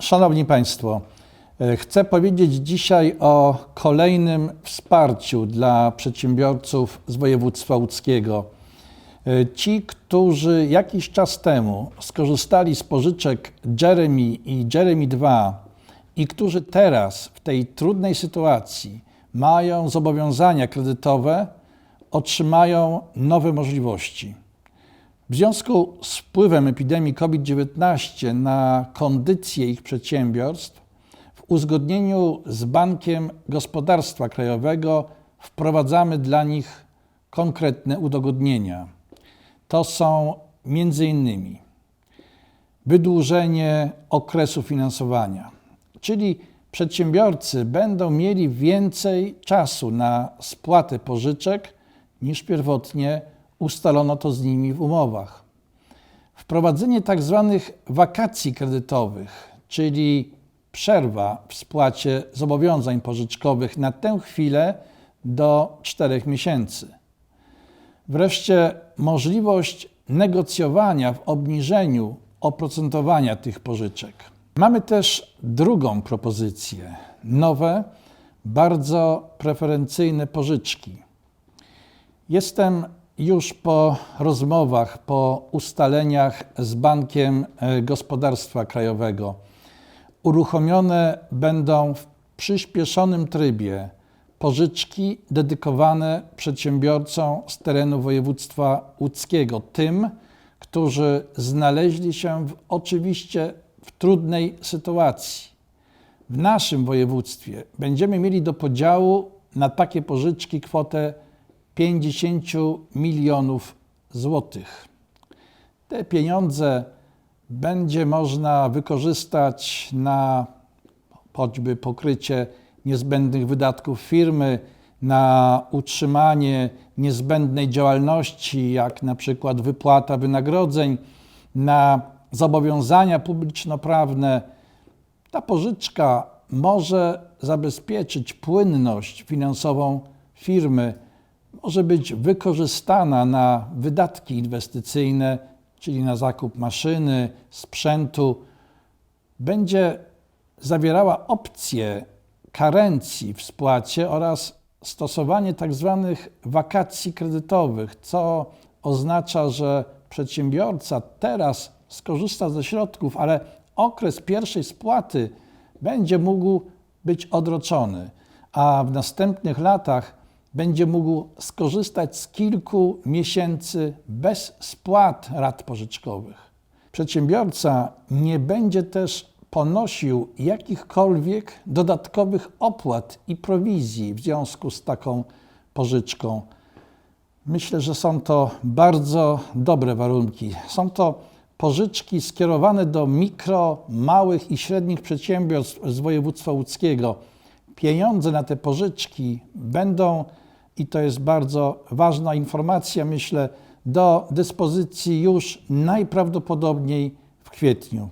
Szanowni Państwo, e, chcę powiedzieć dzisiaj o kolejnym wsparciu dla przedsiębiorców z województwa łódzkiego. E, Ci, którzy jakiś czas temu skorzystali z pożyczek Jeremy i Jeremy 2 i którzy teraz w tej trudnej sytuacji mają zobowiązania kredytowe, otrzymają nowe możliwości. W związku z wpływem epidemii COVID-19 na kondycję ich przedsiębiorstw, w uzgodnieniu z Bankiem Gospodarstwa Krajowego wprowadzamy dla nich konkretne udogodnienia. To są innymi wydłużenie okresu finansowania, czyli przedsiębiorcy będą mieli więcej czasu na spłatę pożyczek niż pierwotnie ustalono to z nimi w umowach. Wprowadzenie tak zwanych wakacji kredytowych, czyli przerwa w spłacie zobowiązań pożyczkowych na tę chwilę do 4 miesięcy. Wreszcie możliwość negocjowania w obniżeniu oprocentowania tych pożyczek. Mamy też drugą propozycję: nowe, bardzo preferencyjne pożyczki. Jestem już po rozmowach, po ustaleniach z Bankiem e, Gospodarstwa Krajowego. Uruchomione będą w przyspieszonym trybie pożyczki dedykowane przedsiębiorcom z terenu województwa łódzkiego, tym, którzy znaleźli się w, oczywiście w trudnej sytuacji. W naszym województwie będziemy mieli do podziału na takie pożyczki kwotę 50 milionów złotych. Te pieniądze będzie można wykorzystać na choćby pokrycie niezbędnych wydatków firmy, na utrzymanie niezbędnej działalności, jak na przykład wypłata wynagrodzeń, na zobowiązania publiczno-prawne. Ta pożyczka może zabezpieczyć płynność finansową firmy, może być wykorzystana na wydatki inwestycyjne, czyli na zakup maszyny, sprzętu. Będzie zawierała opcję karencji w spłacie oraz stosowanie tak zwanych wakacji kredytowych, co oznacza, że przedsiębiorca teraz skorzysta ze środków, ale okres pierwszej spłaty będzie mógł być odroczony, a w następnych latach będzie mógł skorzystać z kilku miesięcy bez spłat rat pożyczkowych. Przedsiębiorca nie będzie też ponosił jakichkolwiek dodatkowych opłat i prowizji w związku z taką pożyczką. Myślę, że są to bardzo dobre warunki. Są to pożyczki skierowane do mikro, małych i średnich przedsiębiorstw z województwa łódzkiego. Pieniądze na te pożyczki będą, i to jest bardzo ważna informacja, myślę, do dyspozycji już najprawdopodobniej w kwietniu.